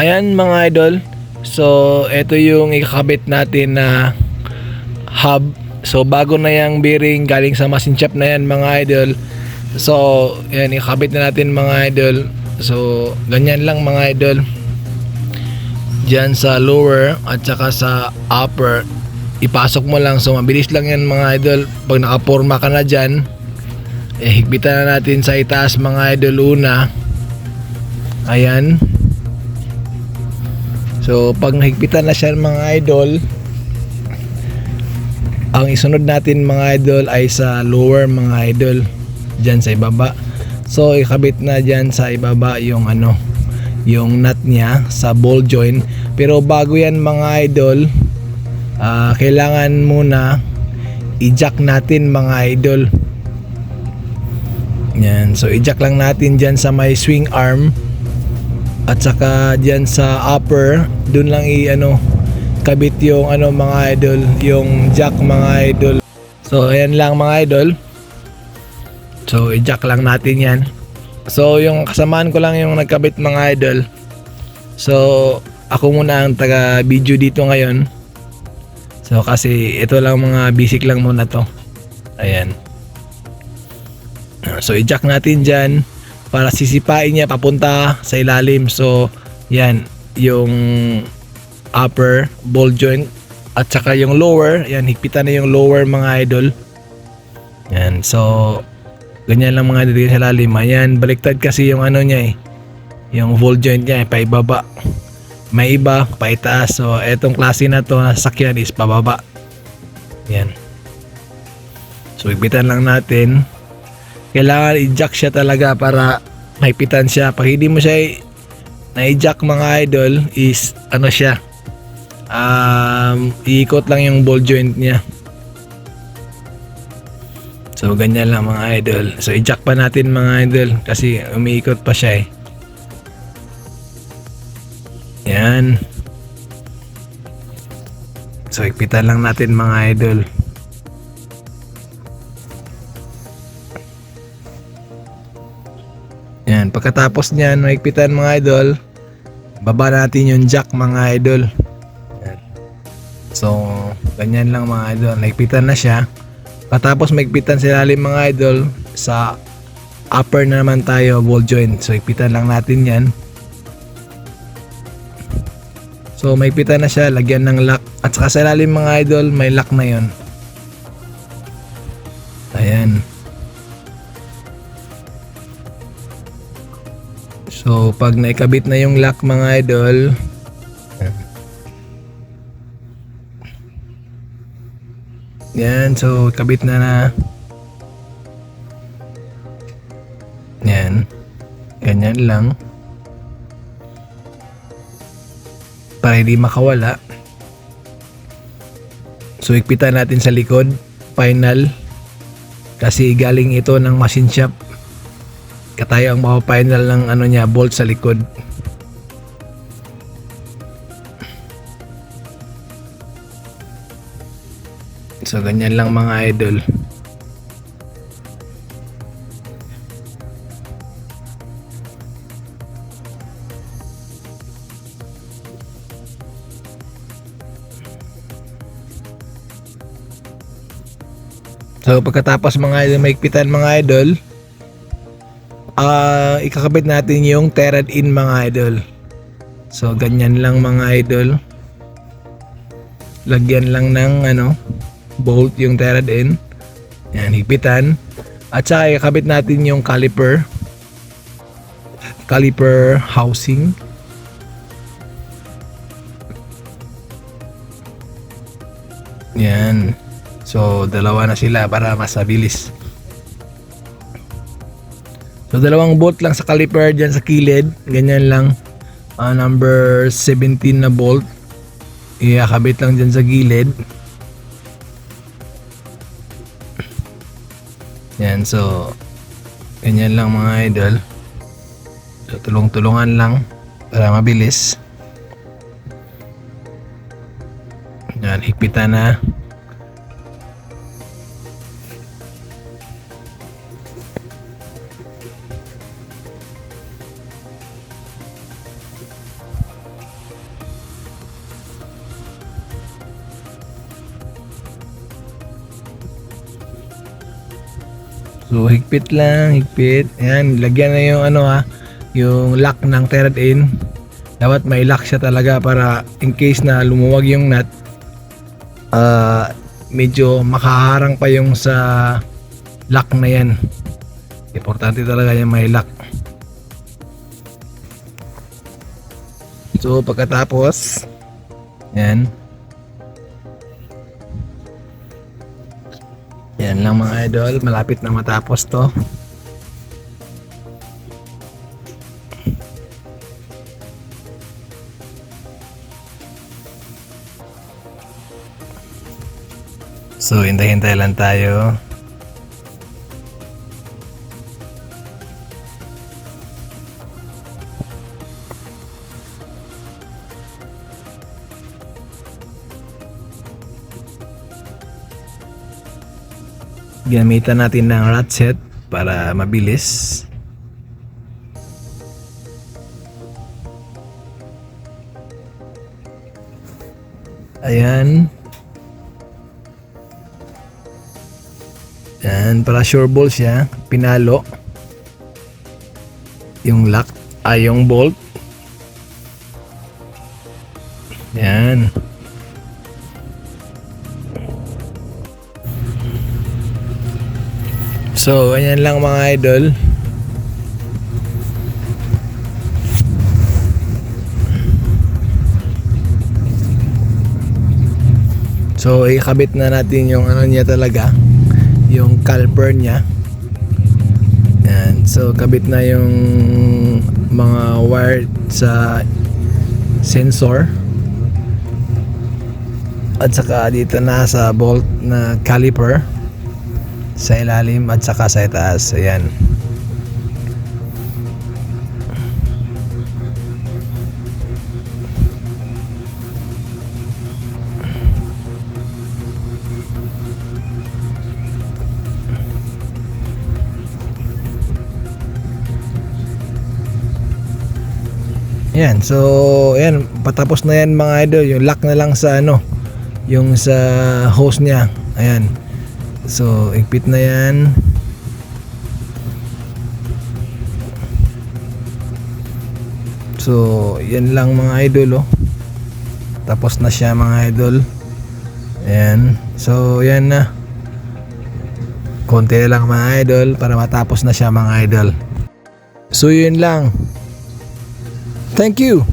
Ayan mga idol. So, ito yung ikakabit natin na hub. So, bago na yung bearing galing sa machine na yan mga idol. So, yan, ikakabit na natin mga idol. So, ganyan lang mga idol. Diyan sa lower at saka sa upper. Ipasok mo lang. So, mabilis lang yan mga idol. Pag nakaporma ka na dyan, eh, higpitan na natin sa itaas mga idol una. Ayan. So, pag nahigpitan na siya mga idol, ang isunod natin mga idol ay sa lower mga idol dyan sa ibaba. So, ikabit na dyan sa ibaba yung ano, yung nut niya sa ball joint. Pero bago yan mga idol, ah, kailangan muna i-jack natin mga idol. Yan. So, i-jack lang natin dyan sa may swing arm. At saka dyan sa upper, dun lang i ano, kabit yung ano mga idol, yung jack mga idol. So, ayan lang mga idol. So, i-jack lang natin yan. So, yung kasamaan ko lang yung nagkabit mga idol. So, ako muna ang taga-video dito ngayon. So, kasi ito lang mga basic lang muna to. Ayan. So, i-jack natin dyan para sisipain niya papunta sa ilalim. So, yan, yung upper ball joint at saka yung lower, yan, higpitan na yung lower mga idol. Yan, so, ganyan lang mga idol sa ilalim. Ayan, baliktad kasi yung ano niya eh. Yung ball joint niya, eh, paibaba. May iba, paitaas. So, etong klase na to na sasakyan is pababa. Yan. So, higpitan lang natin kailangan i-jack siya talaga para maipitan siya. Pag hindi mo siya na-jack mga idol is ano siya um, iikot lang yung ball joint niya. So ganyan lang mga idol. So i-jack pa natin mga idol kasi umiikot pa siya eh. Yan. So ipitan lang natin mga idol. Pagkatapos niyan, maigpitan mga idol, baba natin yung jack mga idol. So, ganyan lang mga idol, naigpitan na siya. Pagkatapos maigpitan sa ilalim mga idol, sa upper na naman tayo, ball joint. So, igpitan lang natin yan. So, maigpitan na siya, lagyan ng lock. At saka sa ilalim mga idol, may lock na yon. Pag naikabit na yung lock mga idol, yan, so kabit na na. Yan. Ganyan lang. Para hindi makawala. So, ikpitan natin sa likod. Final. Kasi galing ito ng machine shop katayo ang final ng ano niya bolt sa likod. So ganyan lang mga idol. So pagkatapos mga idol maigpitan mga idol ah ikakabit natin yung tered in mga idol. So ganyan lang mga idol. Lagyan lang ng ano bolt yung tered in. Yan higpitan. At saka ikakabit natin yung caliper. Caliper housing. Yan. So dalawa na sila para mas mabilis. So dalawang bolt lang sa caliper dyan sa kilid. Ganyan lang. Ah, number 17 na bolt. Iakabit lang dyan sa gilid. Yan, so ganyan lang mga idol. So tulong-tulungan lang para mabilis. Yan, higpitan na. So higpit lang, higpit. Ayan, lagyan na yung ano ha, yung lock ng thread in. Dapat may lock siya talaga para in case na lumuwag yung nut, ah medyo makaharang pa yung sa lock na yan. Importante talaga yung may lock. So pagkatapos, yan. Yan lang mga idol, malapit na matapos to. So, hintay-hintay lang tayo. Gamitan natin ng ratchet para mabilis. Ayan. Yan, para sure ball siya. Pinalo. Yung lock, ay yung bolt. Yan. So, ayan lang mga idol. So, ikabit na natin yung ano niya talaga, yung caliper niya. Yan. So, kabit na yung mga wire sa sensor. At saka dito na sa bolt na caliper sa ilalim at saka sa itaas. Ayan. Yan, so yan, patapos na yan mga idol, yung lock na lang sa ano, yung sa hose niya. Ayan. So, igpit na yan. So, yan lang mga idol oh. Tapos na siya mga idol. Ayan. So, yan na. Konti lang mga idol para matapos na siya mga idol. So, yun lang. Thank you.